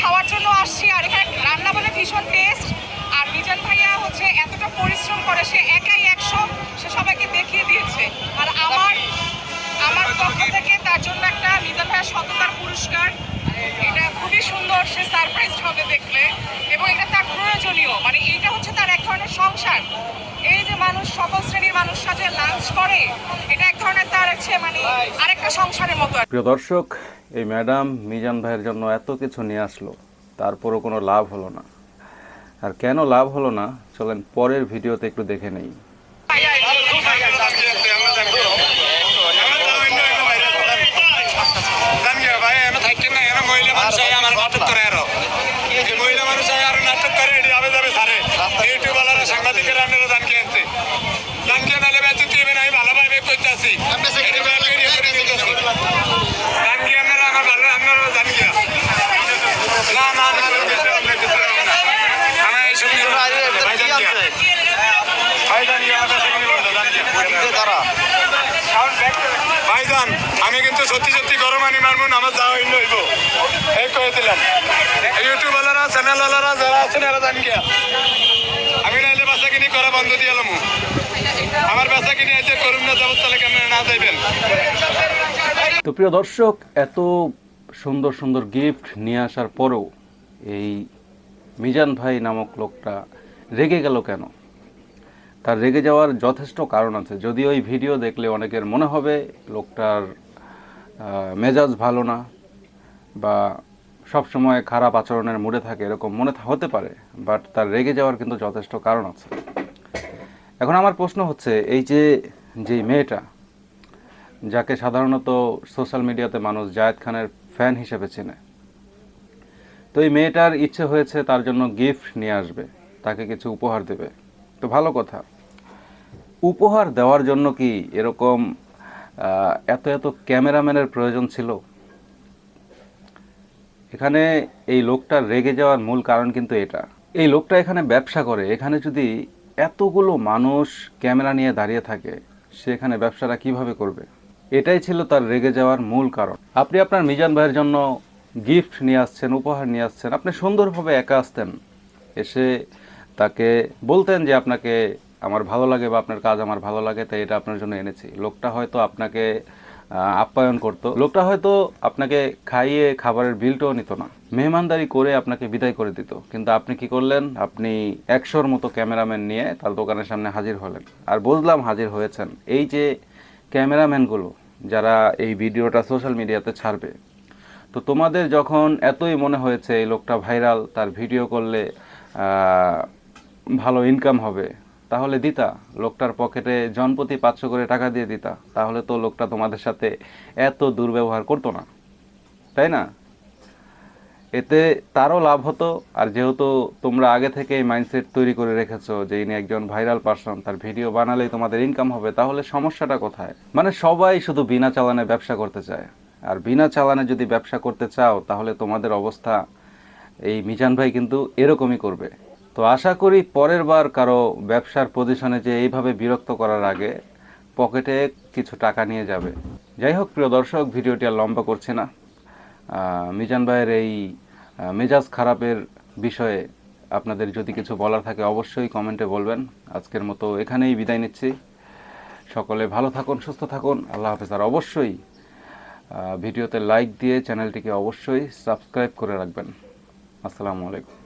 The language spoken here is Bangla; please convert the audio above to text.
খাওয়ার জন্য আসছি আর এখানে রান্না বলে ভীষণ টেস্ট আর মিজান ভাইয়া হচ্ছে এতটা পরিশ্রম করে, সে একাই একশো, সে সবাইকে দেখিয়ে দিয়েছে। আর আমার আমার পক্ষ থেকে তার জন্য একটা মিজান ভাইয়া সততার পুরস্কার। এটা খুবই সুন্দর, সে সারপ্রাইজ হবে দেখলে। এবং এটা তার প্রয়োজনীয় মানে এইটা হচ্ছে তার এক ধরনের সংসার। এই যে মানুষ, সকল শ্রেণির মানুষ সাথে লাঞ্চ করে, এটা এক ধরনের তার হচ্ছে মানে আরেকটা সংসারের মতো প্রিয় দর্শক এই ম্যাডাম মিজান ভাইয়ের জন্য এত কিছু নিয়ে আসলো, তারপরও কোনো লাভ হলো না। আর কেন লাভ হলো না, চলেন পরের ভিডিওতে একটু দেখে নেই। ভাইজান আমি কিন্তু সত্যি সত্যি গরম আনি মারবো আমার যাওয়া হইল, হইব। এই কয়ে দিলাম। ইউটিউবওয়ালারা, চ্যানেলওয়ালারা যারা আছেন, এরা জান গিয়া। আমি নাইলে বাসা কিনি করা বন্ধ দিয়ে এলাম আমার বাসা কিনি আইতে করুন না যাব তাহলে কেমন না যাইবেন? তো প্রিয় দর্শক, এত সুন্দর সুন্দর গিফট নিয়ে আসার পরেও এই মিজান ভাই নামক লোকটা রেগে গেল কেন? তার রেগে যাওয়ার যথেষ্ট কারণ আছে। যদি ওই ভিডিও দেখলে অনেকের মনে হবে লোকটার মেজাজ ভালো না বা সব সময় খারাপ আচরণের মুডে থাকে এরকম মনে হতে পারে, বাট তার রেগে যাওয়ার কিন্তু যথেষ্ট কারণ আছে। এখন আমার প্রশ্ন হচ্ছে, এই যে, যেই মেয়েটা, যাকে সাধারণত সোশ্যাল মিডিয়াতে মানুষ জায়েদ খানের ফ্যান হিসেবে চেনে, তো এই মেয়েটার ইচ্ছে হয়েছে তার জন্য গিফট নিয়ে আসবে, তাকে কিছু উপহার দেবে। তো ভালো কথা। উপহার দেওয়ার জন্য কি এরকম এত এত ক্যামেরাম্যানের প্রয়োজন ছিল? এখানে এই লোকটার রেগে যাওয়ার মূল কারণ কিন্তু এটা। এই লোকটা এখানে ব্যবসা করে, এখানে যদি এতগুলো মানুষ ক্যামেরা নিয়ে দাঁড়িয়ে থাকে, সে এখানে ব্যবসাটা কীভাবে করবে? এটাই ছিল তার রেগে যাওয়ার মূল কারণ। আপনি আপনার মিজান ভাইয়ের জন্য গিফট নিয়ে আসছেন, উপহার নিয়ে আসছেন, আপনি সুন্দরভাবে একা আসতেন। এসে তাকে বলতেন যে আপনাকে আমার ভালো লাগে বা আপনার কাজ আমার ভালো লাগে, তাই এটা আপনার জন্য এনেছি। লোকটা হয়তো আপনাকে আপ্যায়ন করতো। লোকটা হয়তো আপনাকে খাইয়ে খাবারের বিলটাও নিত না। মেহমানদারি করে আপনাকে বিদায় করে দিত। কিন্তু আপনি কি করলেন? আপনি একশোর মতো ক্যামেরাম্যান নিয়ে তার দোকানের সামনে হাজির হলেন। আর বুঝলাম হাজির হয়েছেন। এই যে ক্যামেরাম্যানগুলো, যারা এই ভিডিওটা সোশ্যাল মিডিয়াতে ছাড়বে, তো তোমাদের যখন এতই মনে হয়েছে এই লোকটা ভাইরাল, তার ভিডিও করলে ভালো ইনকাম হবে তাহলে দিতা, লোকটার পকেটে জনপ্রতি পাঁচশো করে টাকা দিয়ে দিতা, তাহলে তো লোকটা তোমাদের সাথে এত দুর্ব্যবহার করতো না, তাই না? এতে তারও লাভ হতো, আর যেহেতু তোমরা আগে থেকে এই মাইন্ডসেট তৈরি করে রেখেছো যে ইনি একজন ভাইরাল পারসন তার ভিডিও বানালেই তোমাদের ইনকাম হবে, তাহলে সমস্যাটা কোথায়? মানে সবাই শুধু বিনা চালানে ব্যবসা করতে চায়, আর বিনা চালানে যদি ব্যবসা করতে চাও, তাহলে তোমাদের অবস্থা, এই মিজান ভাই কিন্তু এরকমই করবে। তো আশা করি পরের বার কারও ব্যবসার পজিশনে যে এইভাবে বিরক্ত করার আগে পকেটে কিছু টাকা নিয়ে যাবে। যাই হোক, প্রিয় দর্শক, ভিডিওটি আর লম্বা করছে না। মিজান ভাইয়ের এই মেজাজ খারাপের বিষয়ে আপনাদের যদি কিছু বলার থাকে অবশ্যই কমেন্টে বলবেন। আজকের মতো এখানেই বিদায় নিচ্ছি। সকলে ভালো থাকুন, সুস্থ থাকুন। আল্লাহ হাফেজ। আর অবশ্যই ভিডিওতে লাইক দিয়ে চ্যানেলটিকে অবশ্যই সাবস্ক্রাইব করে রাখবেন। আসসালামু আলাইকুম।